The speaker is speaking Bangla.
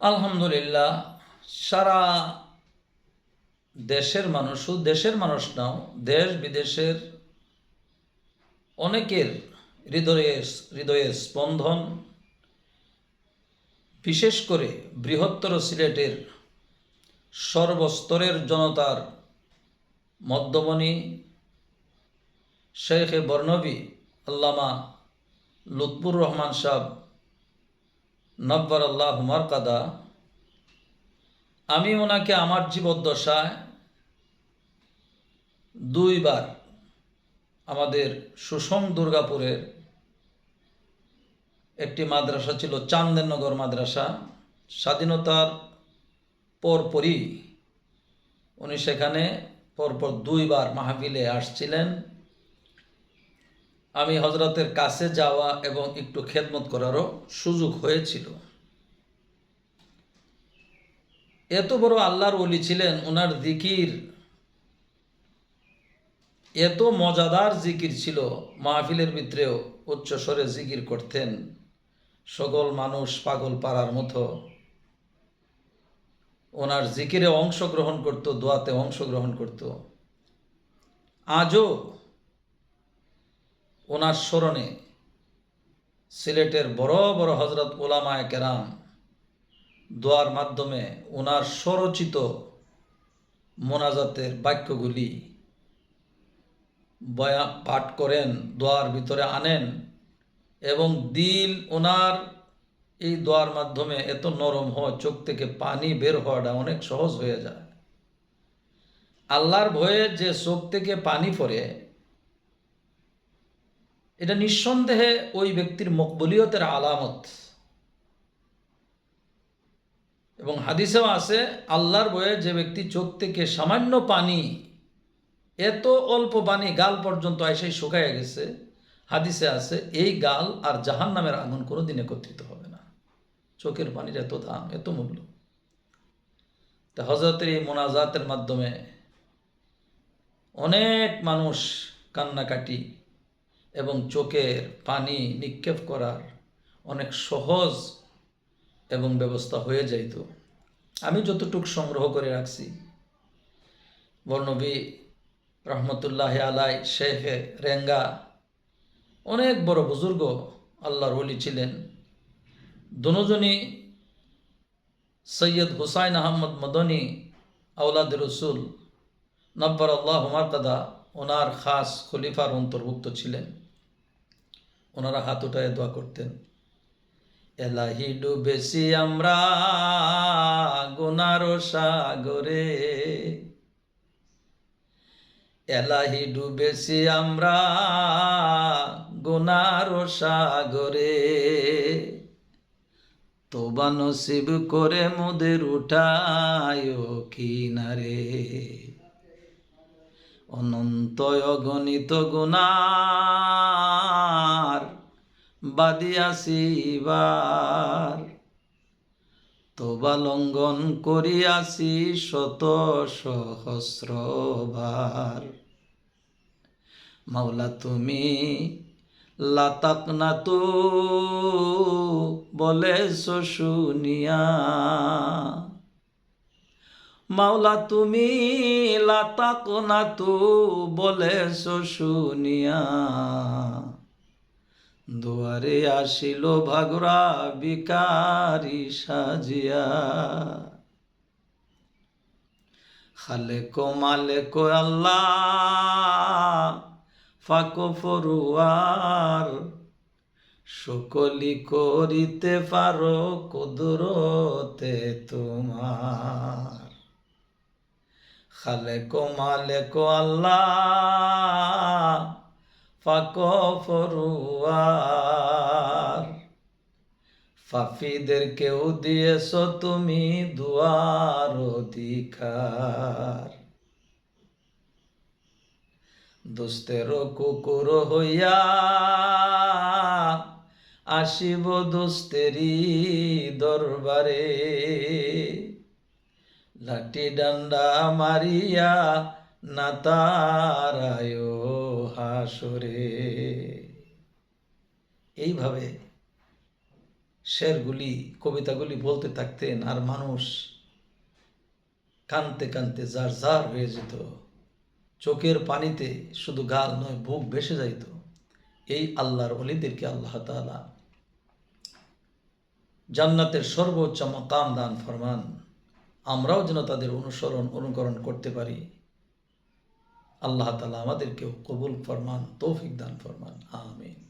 আলহামদুলিল্লাহ, সারা দেশের মানুষ শুধু দেশের মানুষ নাও, দেশ বিদেশের অনেকের হৃদয়ে হৃদয়ে স্পন্দন, বিশেষ করে বৃহত্তর সিলেটের সর্বস্তরের জনতার মধ্যমণি শেখে বর্ণবী আল্লামা লুৎফুর রহমান সাহ নব্বর আল্লাহ কাদা আমি ওনাকে আমার জীবদ্দশায় দুইবার আমাদের সুষম দুর্গাপুরের একটি মাদ্রাসা ছিল চান্দেরনগর মাদ্রাসা। স্বাধীনতার পরপরই উনি সেখানে পরপর দুইবার মাহফিলে আসছিলেন। আমি হজরতের কাছে যাওয়া এবং একটু খেদমত করারও সুযোগ হয়েছিল। এত বড় আল্লাহর ওলি ছিলেন ওনার দিকির এত মজাদার জিকির ছিল, মাহফিলের ভিতরেও উচ্চস্বরে জিকির করতেন সকল মানুষ পাগল পাড়ার মতো। ওনার জিকিরে অংশগ্রহণ করত, দোয়াতে অংশগ্রহণ করত। আজও ওনার স্মরণে সিলেটের বড় বড় হজরত ওলামায় কেরাম দোয়ার মাধ্যমে ওনার স্বরচিত মোনাজাতের বাক্যগুলি বয়া, পাঠ করেন, দোয়ার ভিতরে আনেন এবং দিল ওনার এই দোয়ার মাধ্যমে এত নরম হয়, চোখ থেকে পানি বের হওয়াটা অনেক সহজ হয়ে যায়। আল্লাহর ভয়ে যে চোখ থেকে পানি পড়ে এটা নিঃসন্দেহে ওই ব্যক্তির মকবুলিয়তের আলামত। এবং হাদিসেও আছে, আল্লাহর বয়ে যে ব্যক্তি চোখ থেকে সামান্য পানি, এত অল্প পানি গাল পর্যন্ত এসে শুকাইয়া গেছে, হাদিসে আছে, এই গাল আর জাহান নামের আগুন কোনোদিন একত্রিত হবে না। চোখের পানির এত দাম, এত মূল্য। তা হজরতের এই মোনাজাতের মাধ্যমে অনেক মানুষ কান্নাকাটি এবং চোখের পানি নিক্ষেপ করার অনেক সহজ এবং ব্যবস্থা হয়ে যাইত। আমি যতটুক সংগ্রহ করে রাখছি বর্ণবী রহমতুল্লাহ আলাই, শেখ রেঙ্গা, অনেক বড় বুজুর্গ আল্লাহর ওলি ছিলেন। দুজনই সৈয়দ হুসাইন আহমদ মদনী আউলাদ রসুল নব্বর আল্লাহ হুমারকাদা ওনার খাস খলিফার অন্তর্ভুক্ত ছিলেন। ওনারা হাত উঠায় দোয়া করতেন, এলাহি ডুবেছি আমরা গুনার সাগরে। এলাহি ডুবেছি আমরা গুনার সাগরে। তোবা নসিব করে মোদের উঠায় কিনারে। অনন্ত অগণিত গুণার বাদিয়াছিবার তোবা লঙ্ঘন করিয়াছি শত সহস্রবার। মাওলা, তুমি লাতাক না তো বলে শুনিয়া মাওলা, তুমি লাতাক না তো বলে শুনিয়া। দুয়ারে আসিল ভাগরা বিকারি সাজিয়া। খালে কো মালে কো আল্লাহ, ফাকো ফরুয়ার। সকলি করিতে পারো কুদরতে তোমার। খালে কো মালে আল্লাহ, ফাক ফরুয়ার। ফাফিদের কেউ দিয়েছ তুমি দুয়ার অধিকার। দুস্তের কুকুর হইয়া আসিব দুস্তেরি দরবারে। লাঠি ডান্ডা মারিয়া না তারায় হাসরে। এইভাবে শেরগুলি, কবিতাগুলি বলতে থাকতেন আর মানুষ কানতে কানতে যার যার হয়ে যেত। চোখের পানিতে শুধু গাল নয়, বুক ভেসে যাইত। এই আল্লাহর অলিদেরকে আল্লাহ তাআলা জান্নাতের সর্বোচ্চ মকাম দান ফরমান। আমরাও যেন তাদের অনুসরণ, অনুকরণ করতে পারি। আল্লাহ তালা আমাদেরকেও কবুল ফরমান, তৌফিক দান ফরমান। আমিন।